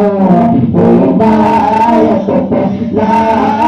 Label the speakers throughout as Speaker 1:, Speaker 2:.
Speaker 1: Oh, oh, oh, oh,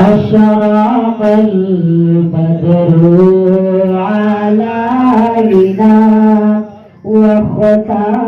Speaker 1: أشرق البدر علينا واختفت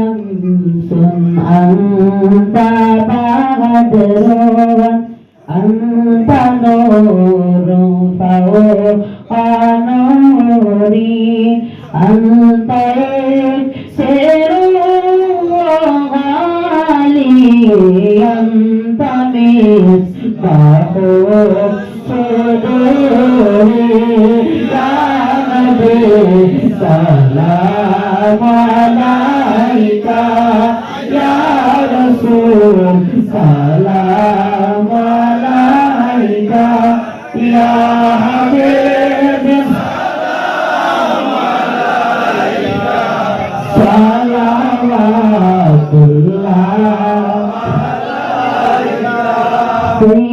Speaker 1: شمس أنت بدر أنت نور فوق نوري أنت سر غالي أنت مصباح صدوري يا نبي سلام রসুল সালাম আলাইকা ইয়া হাবিব সালাম আলাইকা সালামাতুল্লাহ আলাইকা তুমি